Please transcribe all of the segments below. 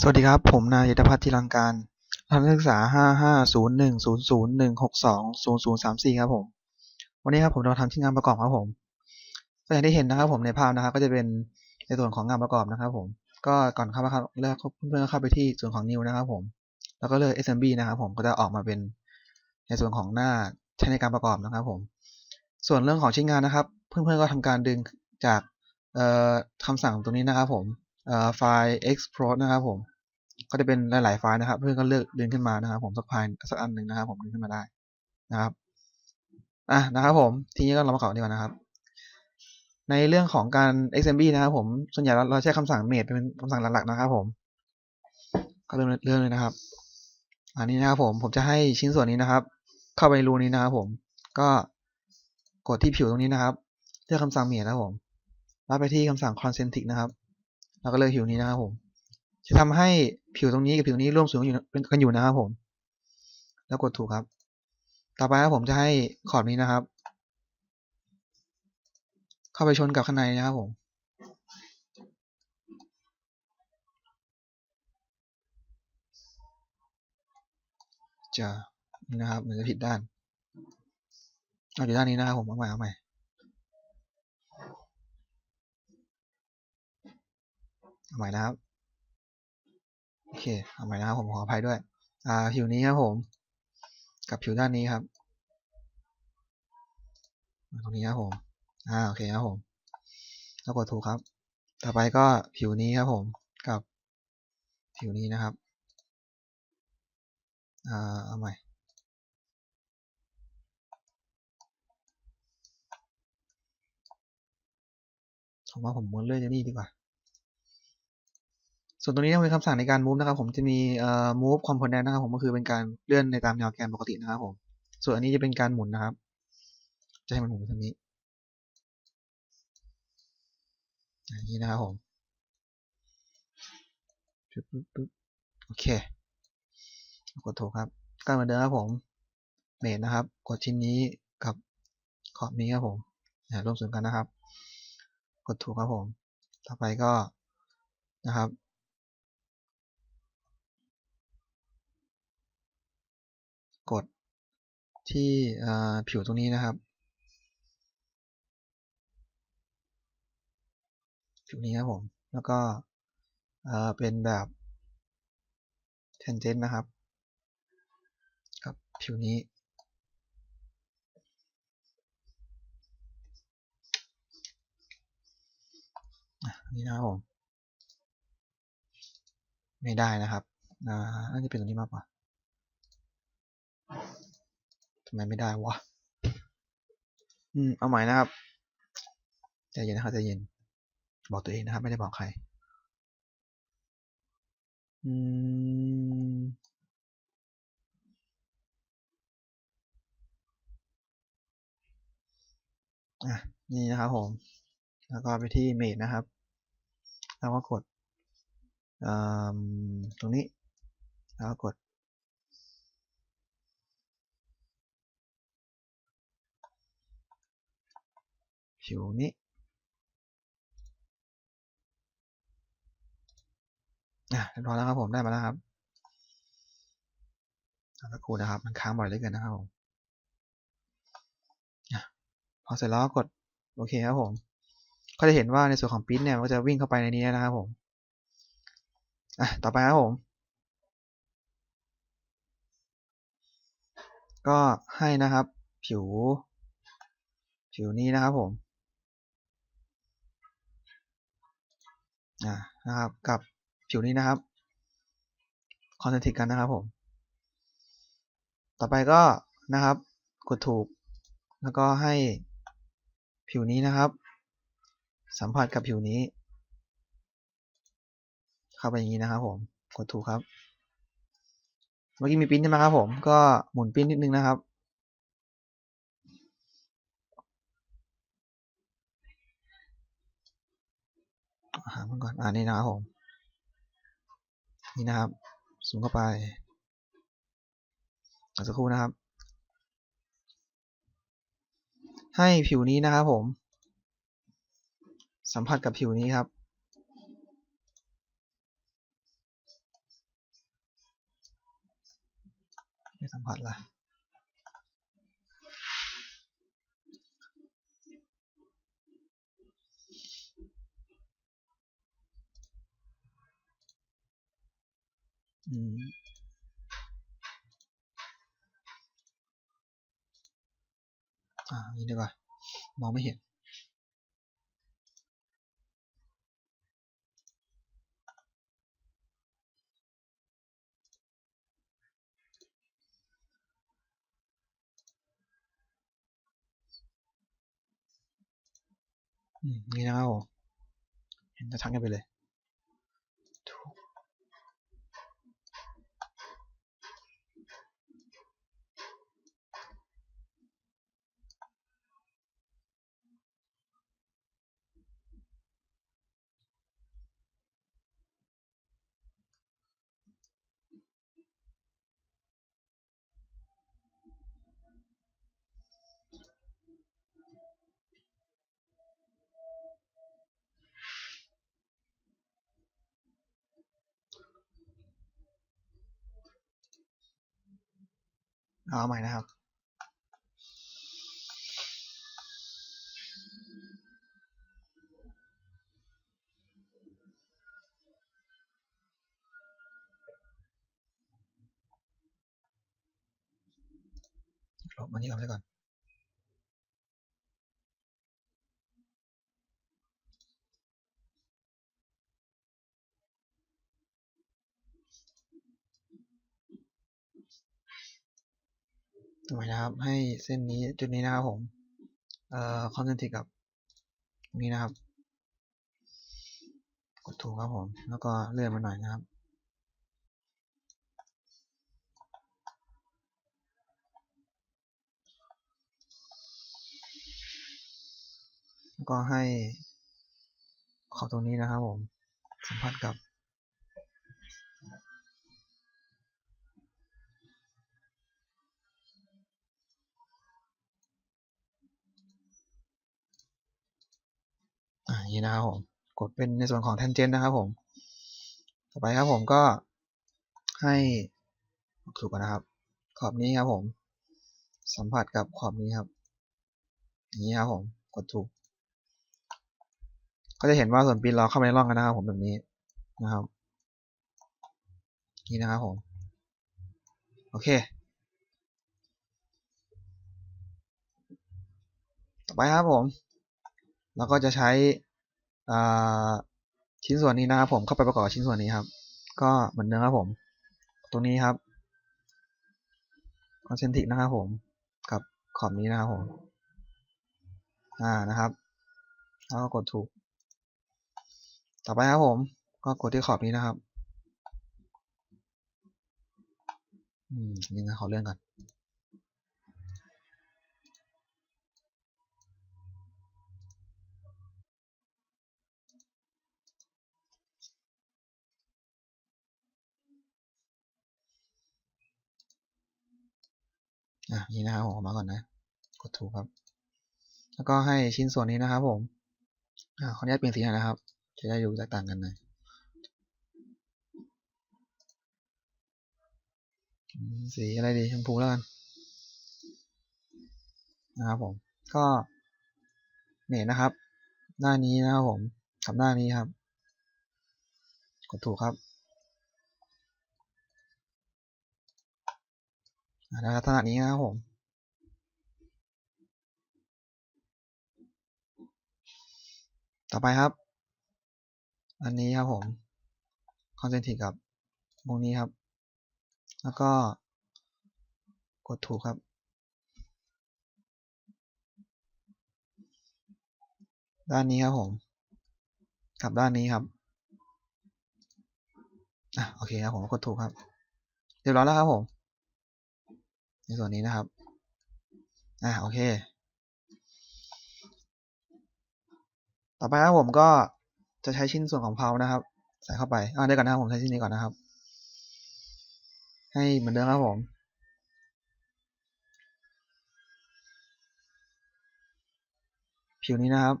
สวัสดีครับ ผมนายยศพัฒน์ธีรังการทัศนศึกษา 55010016200034 ครับผม วันนี้ครับผมจะมาทำที่งานประกอบครับผม ก็อย่างที่เห็นนะครับผมในภาพนะครับ ก็จะเป็นในส่วนของงานประกอบนะครับ ผม ก็ก่อนเข้ามาครับเลือกเพื่อนๆเข้าไปที่ส่วนของ New นะครับ ผม แล้วก็เลือก SMB นะครับผมก็จะออกมาเป็นในส่วนของหน้าใช้ในการประกอบนะครับ ผม ส่วนเรื่องของชิ้นงานนะครับ เพื่อนๆก็ทำการดึงจากเอ่อคำสั่งตรงนี้นะครับ ผม ไฟล์ export นะครับผม ก็จะเป็นหลาย ๆ ไฟล์นะครับ เพื่อนก็เลือกดึงขึ้นมานะครับ ผมสักไฟล์สักอันหนึ่งนะครับผมดึงขึ้นมาได้นะครับอะนะครับผมทีนี้ก็เรามาเข้าดีกว่านะครับ ในเรื่องของการ XMB นะครับผมส่วนใหญ่เราใช้คำสั่ง made เป็นคำสั่งหลัก ๆ นะครับผม ก็เริ่มเริ่มเลยนะครับ อันนี้นะครับผมผมจะให้ชิ้นส่วนนี้นะครับ เข้าไปรูนี้นะครับ ผมก็กดที่ผิวตรงนี้นะครับ เลือกคำสั่ง made นะครับผม แล้วไปที่คำสั่ง concentric นะครับ แล้วก็เลือกผิวนี้นะครับผม จะทำให้ผิวตรงนี้กับผิวนี้ร่วมสูงอยู่กันอยู่นะครับผม แล้วกดถูกครับ ต่อไปครับผมจะให้ขอบนี้นะครับ เข้าไปชนกับข้างในนะครับผมจะนี่นะครับเหมือนจะผิดด้าน เอาอยู่ด้านนี้นะครับผมเอาใหม่เอาใหม่ เอาใหม่นะครับ โอเค เอาใหม่นะครับผมขออภัยด้วย อ่า ผิวนี้ครับผม กับผิวด้านนี้ครับ ตรงนี้ครับผม อ่า โอเคครับผม แล้วกดถูกครับ ต่อไปก็ผิวนี้ครับผม กับผิวนี้นะครับ อ่า เอาใหม่ผมว่าผมม้วนเลื่อยจะนี่ดีกว่า ส่วนตรงนี้เป็นคำสั่งในการ move นะครับผมจะมีเอ่อ move component นะครับผมก็คือเป็นการเลื่อนในตามแนวแกนปกตินะครับผม ส่วนอันนี้จะเป็นการหมุนนะครับ จะให้มันหมุนไปทางนี้อย่างนี้นะครับผมโอเค กดถูกครับก็เหมือนเดิมครับผม เมดนะครับ กดชิ้นนี้กับขอบนี้ครับผมร่วมส่วนกันนะครับ กดถูกครับผม ต่อไปก็นะครับ กดที่ผิวตรงนี้นะครับผิวนี้ครับผม แล้วก็เป็นแบบ tangent นะครับกับผิวนี้นี่นะครับผม ไม่ได้นะครับ น่าจะเป็นตรงนี้มากกว่า ทำไมไม่ได้วะ อืม เอาใหม่นะครับ ใจเย็นนะครับใจเย็น บอกตัวเองนะครับ ไม่ได้บอกใคร อืม อะ นี่นะครับผม แล้วก็ไปที่เมดนะครับ แล้วก็กดตรงนี้ แล้วก็กด ผิวนี้อะเรียบร้อยแล้วครับผมได้มาแล้วครับสักครู่นะครับ มันค้างบ่อยเหลือเกินนะครับผมพอเสร็จแล้วก็กดโอเคครับผม ก็จะเห็นว่าในส่วนของปิ้นเนี่ยก็จะวิ่งเข้าไปในนี้นะครับผมอะต่อไปครับผม ก็ให้นะครับ ผิว ผิวนี้นะครับผม อ่า นะครับ กับผิวนี้นะครับคอนเซนทริกกันนะครับผม ต่อไปก็นะครับ กดถูก แล้วก็ให้ผิวนี้นะครับ สัมผัสกับผิวนี้ เข้าไปอย่างนี้นะครับผม กดถูกครับ เมื่อกี้มีปิ้นใช่ไหมครับผม ก็หมุนปิ้นนิดนึงนะครับ หามันก่อน อ่านี่นะครับผม นี่นะครับ สูงเข้าไปสักครู่นะครับ ให้ผิวนี้นะครับผม สัมผัสกับผิวนี้ครับไม่สัมผัสละ อืมอ่านี่ดีกว่ามองไม่เห็นอืมนี่นะครับผมเห็นจะชัดกันไปเลย เอาใหม่นะครับ ลบมันนี้ออกไปก่อน ทำไมนะครับ ให้เส้นนี้จุดนี้นะครับผมเอ่อคอนเซนทริกกับตรงนี้นะครับ กดถูกครับผม แล้วก็เลื่อนมาหน่อยนะครับแล้วก็ให้ขอบตรงนี้นะครับผม สัมผัสกับ อ่าอย่าง นี้นะครับผม กดเป็นในส่วนของ tangent นะครับผม ต่อไปครับผมก็ให้ถูกนะครับ ขอบนี้ครับผม สัมผัสกับขอบนี้ครับอย่างนี้ครับผม กดถูก ก็จะเห็นว่าส่วนปีนเราเข้าไปในร่องกันนะครับ ผมแบบนี้นะครับ นี่นะครับผม โอเค ต่อไปครับผม เราก็จะใช้ ชิ้นส่วนนี้นะครับผมเข้าไปประกอบชิ้นส่วนนี้ครับ ก็เหมือนเดิมครับผม ตรงนี้ครับคอนเซนทริกนะครับผมกับขอบนี้นะครับผม อ่านะครับ แล้วก็กดถูก ต่อไปครับผม ก็กดที่ขอบนี้นะครับ อืมนี่นะขอเลื่อนก่อน อะนี่นะครับผมออกมาก่อนนะ กดถูกครับ แล้วก็ให้ชิ้นส่วนนี้นะครับ ผมอ่าขออนุญาตเปลี่ยนสีหน่อยนะครับ จะได้ดูแตกต่างกันหน่อยสีอะไรดีชมพูแล้วกันนะครับผมก็เนี่ยนะครับ หน้านี้นะครับผมกับหน้านี้ครับ กดถูกครับ อ่าได้ลักษณะนี้นะครับผม ต่อไปครับ อันนี้ครับผมคอนเซนทริกกับวงนี้ครับ แล้วก็กดถูกครับด้านนี้ครับผมกับด้านนี้ครับ อะ โอเคครับผมกดถูกครับ เรียบร้อยแล้วครับผม ในส่วนนี้นะครับ อะโอเค ต่อไปครับผมก็จะใช้ชิ้นส่วนของเพานะครับ ใส่เข้าไปอ่าเดี๋ยวก่อนนะครับผมใช้ชิ้นนี้ก่อนนะครับ ให้เหมือนเดิมครับผมผิวนี้นะครับ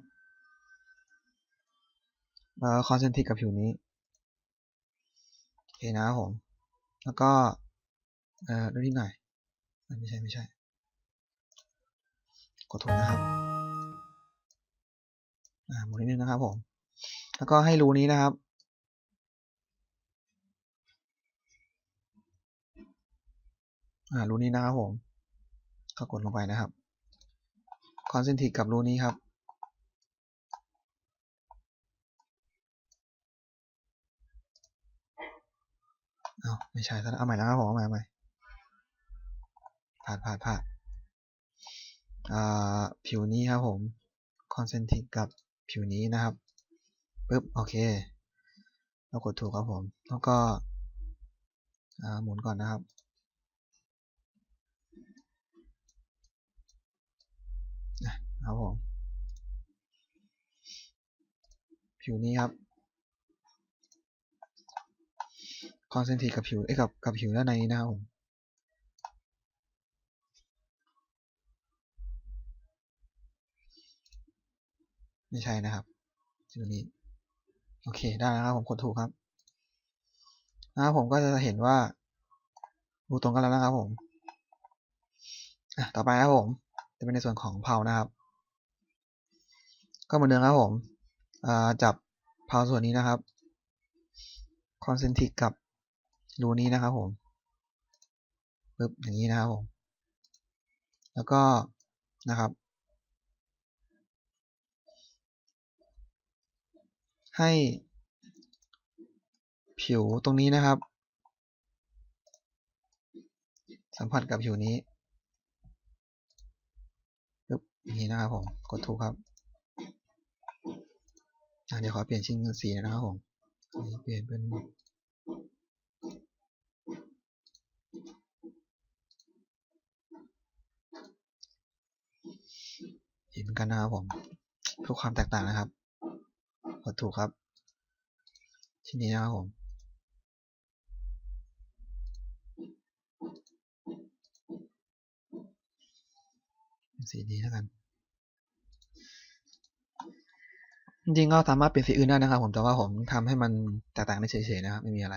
เอ่อคอนเซนทริกกับผิวนี้โอเคนะครับผม แล้วก็ เอ่อดูนิดหน่อย ไม่ใช่ไม่ใช่กดถูกนะครับอ่าหมุนนิดนึงนะครับผม แล้วก็ให้รูนี้นะครับอ่ารูนี้นะครับผมก็กดลงไปนะครับคอนเซนทริกกับรูนี้ครับเอาไม่ใช่ซะแล้วเอาใหม่นะครับผมเอาใหม่เอาใหม่ ผ่านผ่านผ่านผิวนี้ครับผมคอนเซนทริกกับผิวนี้นะครับปึ๊บโอเค เรากดถูกครับผม แล้วก็หมุนก่อนนะครับนะครับผม ผิวนี้ครับคอนเซนทริกกับผิวเอ้กับกับผิวด้านในนี้นะครับผม ไม่ใช่นะครับผิวนี้ โอเค ได้แล้วครับ ผมกดถูกครับนะครับผมก็จะเห็นว่ารูตรงกันแล้วนะครับ ผมต่อไปครับผม จะเป็นในส่วนของเพานะครับ ก็เหมือนเดิมครับผมจับเพาส่วนนี้นะครับคอนเซนทริกกับรูนี้นะครับผมปึ๊บอย่างนี้นะครับผม แล้วก็นะครับ ให้ผิวตรงนี้นะครับ สัมผัสกับผิวนี้ปึ๊บนี้นะครับผม กดถูกครับเดี๋ยวขอเปลี่ยนชิ้นสีนะครับผมนี่เปลี่ยนเป็นสีเหมือนกันนะครับผมเพื่อความแตกต่างนะครับ กดถูกครับชิ้นนี้นะครับผมสีนี้แล้วกัน จริงๆก็สามารถเปลี่ยนสีอื่นได้นะครับ ผมแต่ว่าผมทำให้มันแตกต่างได้เฉยๆนะครับ ไม่มีอะไร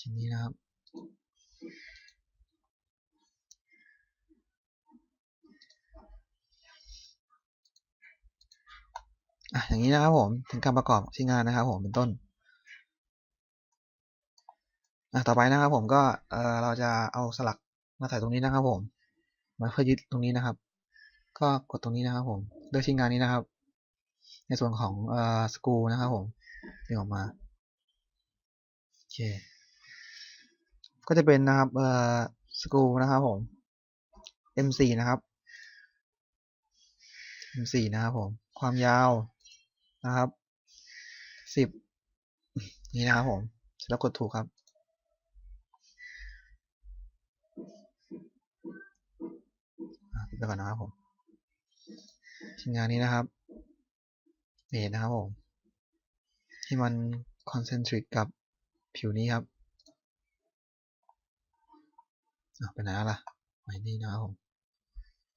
ชิ้นนี้นะครับ อะอย่างนี้นะครับผมถึงการประกอบชิ้นงานนะครับผมเป็นต้นอะต่อไปนะครับผมก็เออเราจะเอาสลักมาใส่ตรงนี้นะครับผมมาเพื่อยึดตรงนี้นะครับ ก็กดตรงนี้นะครับผมเลือกชิ้นงานนี้นะครับ ในส่วนของเอ่อสกรูนะครับผมดึงออกมาโอเคก็จะเป็นนะครับเอ่อสกรูนะครับผม M4 นะครับ M4 นะครับผม ความยาว นะครับสิบนี่นะครับผมแล้วกดถูกครับ ปิดไปก่อนนะครับผมชิ้นงานนี้นะครับเมดนนะครับผม ที่มันคอนเซนทริกกับผิวนี้ครับไปไหนล่ะไว้นี่นะครับผม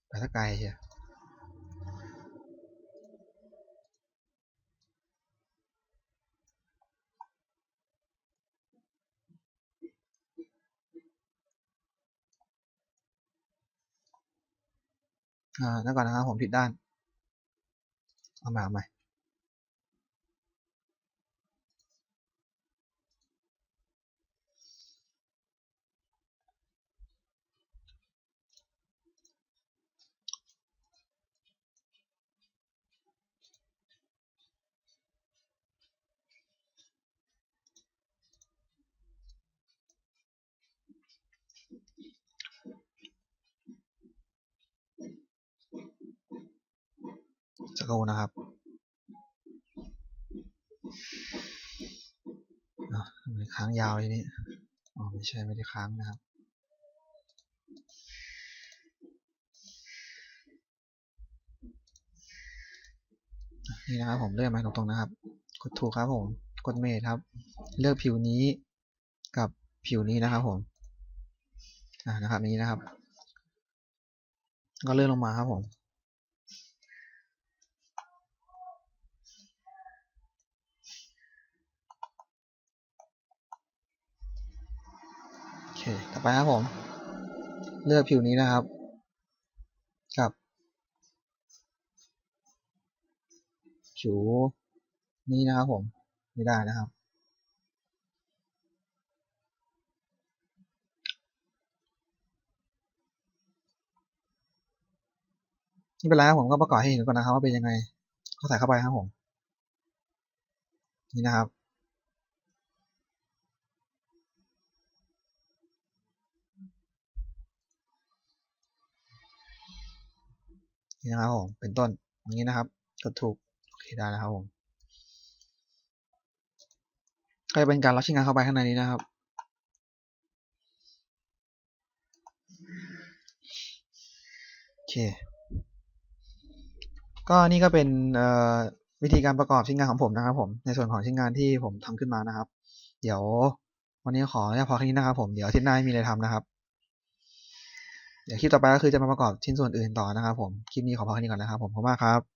ไปสักไกลเชียว อ่านั่นก่อนนะครับผมผิดด้าน เอาใหม่เอาใหม่ สักครู่นะครับอะค้างยาวทีนี้อ๋อไม่ใช่ไม่ได้ค้างนะครับนี่นะครับผมเลือกมาตรงๆนะครับ กดถูกครับผม กดเมทครับ เลือกผิวนี้กับผิวนี้นะครับผมอ่านะครับนี้นะครับ ก็เลื่อนลงมาครับผม โอเค ต่อ ไปครับผม เลือกผิวนี้นะครับกับ ผิวนี้นะครับผมไม่ได้นะครับ ไม่เป็นไรผมก็ประกอบให้เห็นก่อนนะครับว่าเป็นยังไง ก็ใส่เข้าไปครับผม นี่นะครับ นี่นะครับผม เป็นต้นอย่างนี้นะครับกดถูก โอเคได้แล้วครับผมก็จะเป็นการล็อกชิ้นงานเข้าไปข้างในนี้นะครับ โอเค ก็นี่ก็เป็นวิธีการประกอบชิ้นงานของผมนะครับผม ในส่วนของชิ้นงานที่ผมทำขึ้นมานะครับ เดี๋ยววันนี้ขอเนี่ยพอแค่นี้นะครับผม เดี๋ยวอาทิตย์หน้ามีอะไรทำนะครับ เดี๋ยวคลิปต่อไปก็คือจะมาประกอบชิ้นส่วนอื่นต่อนะครับผม คลิปนี้ขอพอแค่นี้ก่อนนะครับผมขอบคุณมากครับ